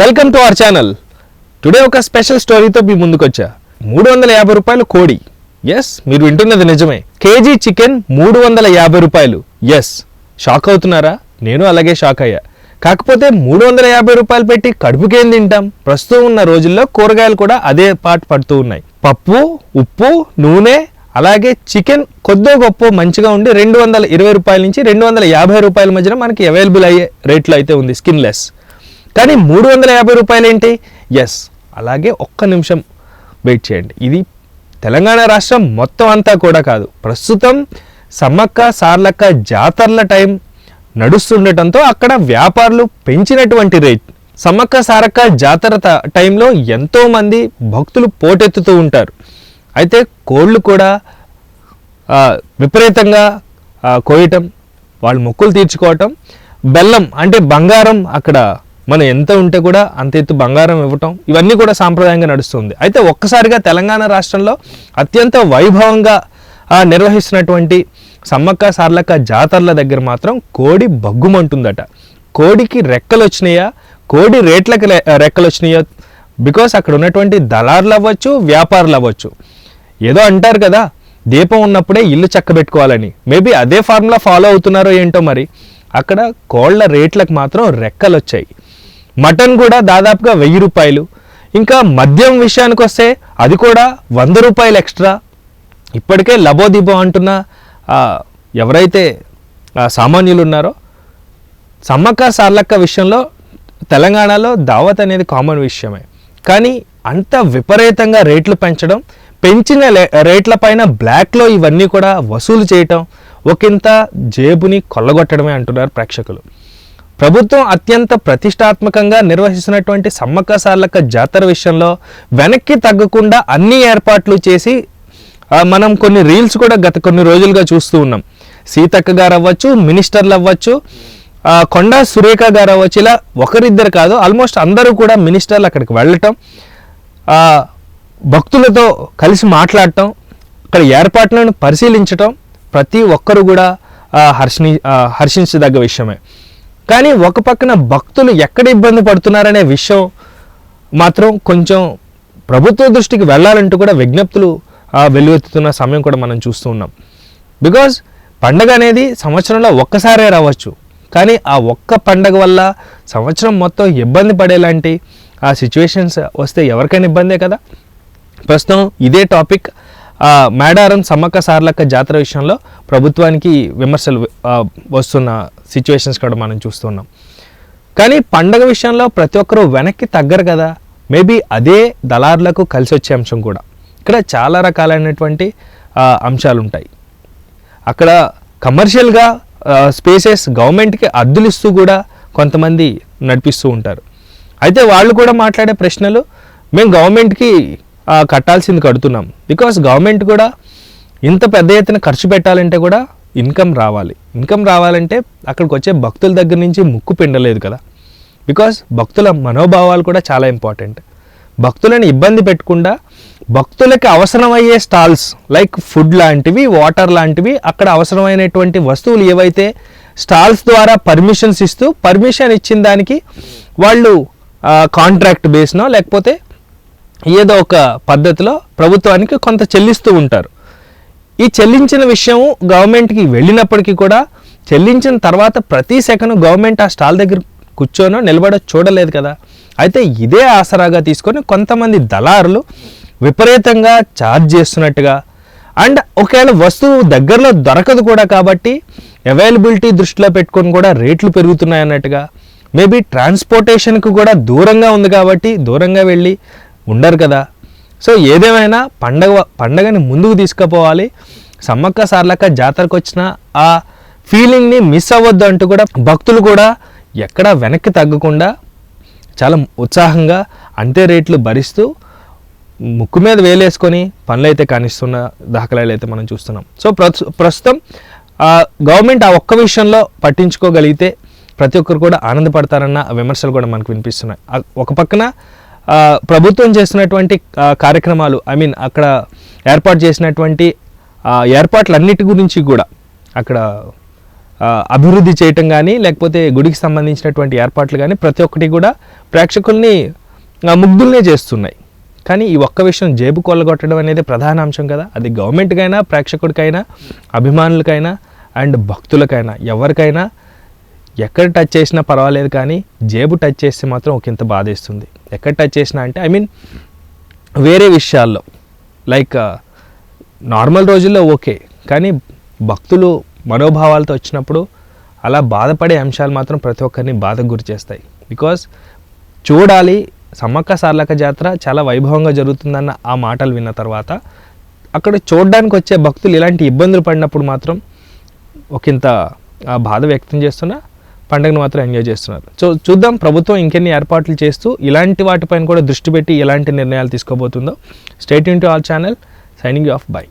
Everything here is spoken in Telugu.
Welcome to our channel today ఒక స్పెషల్ స్టోరీతో మీ ముందుకొచ్చా. మూడు వందల యాభై రూపాయలు కోడి. ఎస్ మీరు వింటున్నది నిజమే. కేజీ చికెన్ మూడు వందల యాభై రూపాయలు. ఎస్ షాక్ అవుతున్నారా? నేను అలాగే షాక్ అయ్యా. కాకపోతే మూడు వందల యాభై రూపాయలు పెట్టి కడుపుకేం తింటాం? ప్రస్తుతం ఉన్న రోజుల్లో కూరగాయలు కూడా అదే పాట పడుతూ ఉన్నాయి. పప్పు ఉప్పు నూనె అలాగే చికెన్ కొద్దో గొప్ప మంచిగా ఉండి రెండు వందల ఇరవై రూపాయల నుంచి రెండు వందల యాభై రూపాయల మధ్యన మనకి అవైలబుల్ అయ్యే రేట్లో అయితే ఉంది. స్కిన్లెస్ కానీ మూడు వందల యాభై రూపాయలు ఏంటి ఎస్ అలాగే ఒక్క నిమిషం వెయిట్ చేయండి. ఇది తెలంగాణ రాష్ట్రం మొత్తం అంతా కూడా కాదు. ప్రస్తుతం సమ్మక్క సార్లక్క జాతరల టైం నడుస్తుండటంతో అక్కడ వ్యాపారులు పెంచినటువంటి రేట్. సమ్మక్క సారక్క జాతర టైంలో ఎంతోమంది భక్తులు పోటెత్తుతూ ఉంటారు. అయితే కోళ్ళు కూడా విపరీతంగా కోయటం వాళ్ళు మొక్కులు తీర్చుకోవటం బెల్లం అంటే బంగారం అక్కడ మనం ఎంత ఉంటే కూడా అంత ఎత్తు బంగారం ఇవ్వటం ఇవన్నీ కూడా సాంప్రదాయంగా నడుస్తుంది. అయితే ఒక్కసారిగా తెలంగాణ రాష్ట్రంలో అత్యంత వైభవంగా నిర్వహిస్తున్నటువంటి సమ్మక్క సార్లక్క జాతరల దగ్గర మాత్రం కోడి బగ్గుమంటుందట. కోడికి రెక్కలు వచ్చినాయా కోడి రేట్లకు రె- రెక్కలు వచ్చినాయో బికాస్ అక్కడ ఉన్నటువంటి దళారులు అవ్వచ్చు వ్యాపారులు అవ్వచ్చు. ఏదో అంటారు కదా దీపం ఉన్నప్పుడే ఇల్లు చక్కబెట్టుకోవాలని. మేబీ అదే ఫార్ములా ఫాలో అవుతున్నారో ఏంటో మరి. అక్కడ కోళ్ళ రేట్లకు మాత్రం రెక్కలు వచ్చాయి మటన్ కూడా దాదాపుగా వెయ్యి రూపాయలు. ఇంకా మద్యం విషయానికి వస్తే అది కూడా వంద రూపాయలు ఎక్స్ట్రా. ఇప్పటికే లబోదిబో అంటున్న ఎవరైతే సామాన్యులు ఉన్నారో సమ్మక్క సార్లక్క విషయంలో తెలంగాణలో దావత్ అనేది కామన్ విషయమే. కానీ అంత విపరీతంగా రేట్లు పెంచడం పెంచిన రేట్ల పైన బ్లాక్లో ఇవన్నీ కూడా వసూలు చేయటం ఒకంత జేబుని కొల్లగొట్టడమే అంటున్నారు ప్రేక్షకులు. ప్రభుత్వం అత్యంత ప్రతిష్టాత్మకంగా నిర్వహిస్తున్నటువంటి సమ్మక్క సార్లక్క జాతర విషయంలో వెనక్కి తగ్గకుండా అన్ని ఏర్పాట్లు చేసి మనం కొన్ని రీల్స్ కూడా గత కొన్ని రోజులుగా చూస్తూ ఉన్నాం. సీతక్క గారు అవ్వచ్చు మినిస్టర్లు అవ్వచ్చు కొండా సురేఖ గారు అవ్వచ్చు ఇలా ఒకరిద్దరు కాదు ఆల్మోస్ట్ అందరూ కూడా మినిస్టర్లు అక్కడికి వెళ్ళటం భక్తులతో కలిసి మాట్లాడటం అక్కడ ఏర్పాట్లను పరిశీలించటం ప్రతి ఒక్కరు కూడా హర్షణి హర్షించదగ్గ విషయమే. కానీ ఒక పక్కన భక్తులు ఎక్కడ ఇబ్బంది పడుతున్నారనే విషయం మాత్రం కొంచెం ప్రభుత్వ దృష్టికి వెళ్ళాలంటూ కూడా విజ్ఞప్తులు వెల్లువెత్తుతున్న సమయం కూడా మనం చూస్తూ ఉన్నాం. బికాజ్ పండగ అనేది సంవత్సరంలో ఒక్కసారే రావచ్చు. కానీ ఆ ఒక్క పండగ వల్ల సంవత్సరం మొత్తం ఇబ్బంది పడేలాంటి ఆ సిచ్యువేషన్స్ వస్తే ఎవరికైనా ఇబ్బందే కదా? ప్రస్తుతం ఇదే టాపిక్ మేడారం సమ్మక్క సార్లక్క జాతర విషయంలో ప్రభుత్వానికి విమర్శలు వస్తున్న సిచ్యువేషన్స్ కూడా మనం చూస్తున్నాం. కానీ పండగ విషయంలో ప్రతి ఒక్కరూ వెనక్కి తగ్గరు కదా. మేబీ అదే దళారులకు కలిసి వచ్చే అంశం కూడా. ఇక్కడ చాలా రకాలైనటువంటి అంశాలు ఉంటాయి. అక్కడ కమర్షియల్గా స్పేసెస్ గవర్నమెంట్కి అద్దులు ఇస్తూ కూడా కొంతమంది నడిపిస్తూ ఉంటారు. అయితే వాళ్ళు కూడా మాట్లాడే ప్రశ్నలు మేము గవర్నమెంట్కి కట్టాల్సింది కడుతున్నాం. బికాస్ గవర్నమెంట్ కూడా ఇంత పెద్ద ఎత్తున ఖర్చు పెట్టాలంటే కూడా ఇన్కమ్ రావాలి. ఇన్కమ్ రావాలంటే అక్కడికి వచ్చే భక్తుల దగ్గర నుంచి ముక్కు పిండలేదు కదా. బికాస్ భక్తుల మనోభావాలు కూడా చాలా ఇంపార్టెంట్ భక్తులను ఇబ్బంది పెట్టకుండా భక్తులకి అవసరమయ్యే స్టాల్స్ లైక్ ఫుడ్ లాంటివి వాటర్ లాంటివి అక్కడ అవసరమైనటువంటి వస్తువులు ఏవైతే స్టాల్స్ ద్వారా పర్మిషన్స్ ఇస్తూ పర్మిషన్ ఇచ్చిన దానికి వాళ్ళు కాంట్రాక్ట్ బేస్నో లేకపోతే ఏదో ఒక పద్ధతిలో ప్రభుత్వానికి కొంత చెల్లిస్తూ ఉంటారు. ఈ చెల్లించిన విషయం గవర్నమెంట్కి వెళ్ళినప్పటికీ కూడా చెల్లించిన తర్వాత ప్రతి సెకండ్ గవర్నమెంట్ ఆ స్టాల్ దగ్గర కూర్చోనో నిలబడ చూడలేదు కదా. అయితే ఇదే ఆసరాగా తీసుకొని కొంతమంది దళారులు విపరీతంగా ఛార్జ్ చేస్తున్నట్టుగా అండ్ ఒకవేళ వస్తువు దగ్గరలో దొరకదు కూడా కాబట్టి అవైలబిలిటీ దృష్టిలో పెట్టుకొని కూడా రేట్లు పెరుగుతున్నాయి అన్నట్టుగా. మేబీ ట్రాన్స్పోర్టేషన్కి కూడా దూరంగా ఉంది కాబట్టి దూరంగా వెళ్ళి ఉండరు కదా. సో ఏదేమైనా పండగ పండగని ముందుకు తీసుకుపోవాలి. సమ్మక్క సార్లక్క జాతరకు వచ్చిన ఆ ఫీలింగ్ని మిస్ అవ్వద్దు అంటూ కూడా భక్తులు కూడా ఎక్కడా వెనక్కి తగ్గకుండా చాలా ఉత్సాహంగా అంతే రేట్లు భరిస్తూ ముక్కు మీద వేలేసుకొని పనులు అయితే కానిస్తున్న దాఖలాలు అయితే మనం చూస్తున్నాం. సో ప్రస్తు- ప్రస్తుతం ఆ, గవర్నమెంట్ ఆ ఒక్క విషయంలో పట్టించుకోగలిగితే ప్రతి ఒక్కరు కూడా ఆనందపడతారన్న విమర్శలు కూడా మనకు వినిపిస్తున్నాయి. ఒక పక్కన ప్రభుత్వం చేస్తున్నటువంటి కార్యక్రమాలు ఐ మీన్ అక్కడ ఏర్పాటు చేసినటువంటి ఏర్పాట్లన్నిటి గురించి కూడా అక్కడ అభివృద్ధి చేయటం కానీ లేకపోతే గుడికి సంబంధించినటువంటి ఏర్పాట్లు కానీ ప్రతి ఒక్కటి కూడా ప్రేక్షకుల్ని ముగ్ధుల్నే చేస్తున్నాయి. కానీ ఈ ఒక్క విషయం జేబు కొల్లగొట్టడం అనేది ప్రధాన అంశం కదా. అది గవర్నమెంట్కైనా ప్రేక్షకుడికైనా అభిమానులకైనా అండ్ భక్తులకైనా ఎవరికైనా ఎక్కడ టచ్ చేసినా పర్వాలేదు కానీ జేబు టచ్ చేస్తే మాత్రం ఒక ఇంత బాధేస్తుంది. ఎక్కడ టచ్ చేసినా అంటే ఐ మీన్ వేరే విషయాల్లో లైక్ నార్మల్ uh, రోజుల్లో ఓకే కానీ భక్తులు మనోభావాలతో వచ్చినప్పుడు అలా బాధపడే అంశాలు మాత్రం ప్రతి ఒక్కరిని బాధకు గురి చేస్తాయి. బికాస్ చూడాలి సమ్మక్క సార్లక జాతర చాలా వైభవంగా జరుగుతుందన్న ఆ మాటలు విన్న తర్వాత అక్కడ చూడడానికి వచ్చే భక్తులు ఇలాంటి ఇబ్బందులు పడినప్పుడు మాత్రం ఒకంత ఆ బాధ వ్యక్తం చేస్తున్నా. పండుగను మాత్రం ఎంజాయ్ చేస్తున్నారు. సో చూద్దాం ప్రభుత్వం ఇంకెన్ని ఏర్పాట్లు చేస్తూ ఇలాంటి వాటిపైన కూడా దృష్టి పెట్టి ఎలాంటి నిర్ణయాలు తీసుకోబోతుందో. State in to all channel signing off bye